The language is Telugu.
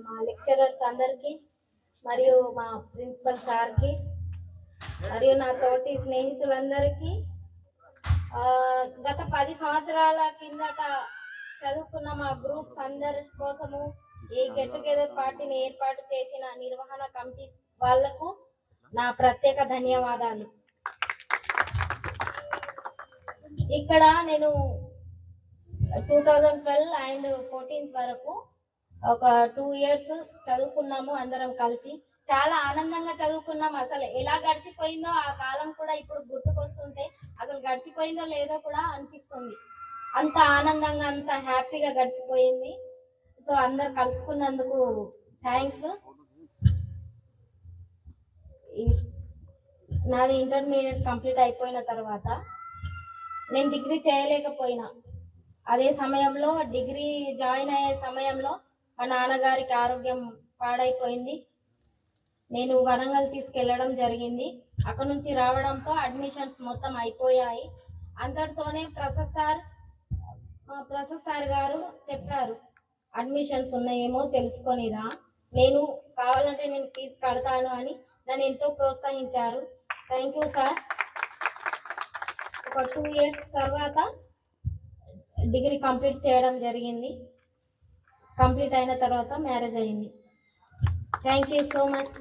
మా లెక్చరర్స్ అందరికీ మరియు మా ప్రిన్సిపల్ సార్కి మరియు నా తోటి స్నేహితులందరికీ గత పది సంవత్సరాల కిందట చదువుకున్న మా గ్రూప్స్ అందరి కోసము ఈ గెట్ టుగెదర్ పార్టీని ఏర్పాటు చేసిన నిర్వహణ కమిటీ వాళ్ళకు నా ప్రత్యేక ధన్యవాదాలు. ఇక్కడ నేను two thousand twelve and fourteenth వరకు ఒక టూ ఇయర్స్ చదువుకున్నాము అందరం కలిసి. చాలా ఆనందంగా చదువుకున్నాం. అసలు ఎలా గడిచిపోయిందో ఆ కాలం కూడా ఇప్పుడు గుర్తుకొస్తుంటే అసలు గడిచిపోయిందో లేదో కూడా అనిపిస్తుంది. అంత ఆనందంగా అంత హ్యాపీగా గడిచిపోయింది. సో అందరు కలుసుకున్నందుకు థ్యాంక్స్ నాది ఇంటర్మీడియట్ కంప్లీట్ అయిపోయిన తర్వాత నేను డిగ్రీ చేయలేకపోయినా. అదే సమయంలో డిగ్రీ జాయిన్ అయ్యే సమయంలో మా నాన్నగారికి ఆరోగ్యం పాడైపోయింది. నేను వరంగల్ తీసుకెళ్ళడం జరిగింది. అక్కడ నుంచి రావడంతో అడ్మిషన్స్ మొత్తం అయిపోయాయి. అంతటితోనే ప్రసాద్ సార్ మా ప్రసాద్ సార్ గారు చెప్పారు అడ్మిషన్స్ ఉన్నాయేమో తెలుసుకొని రా నేను కావాలంటే నేను ఫీజు కడతాను అని నన్ను ఎంతో ప్రోత్సహించారు. Thank you sir. ఒక టూ ఇయర్స్ తర్వాత డిగ్రీ కంప్లీట్ చేయడం జరిగింది. కంప్లీట్ అయిన తర్వాత మ్యారేజ్ అయింది. Thank you so much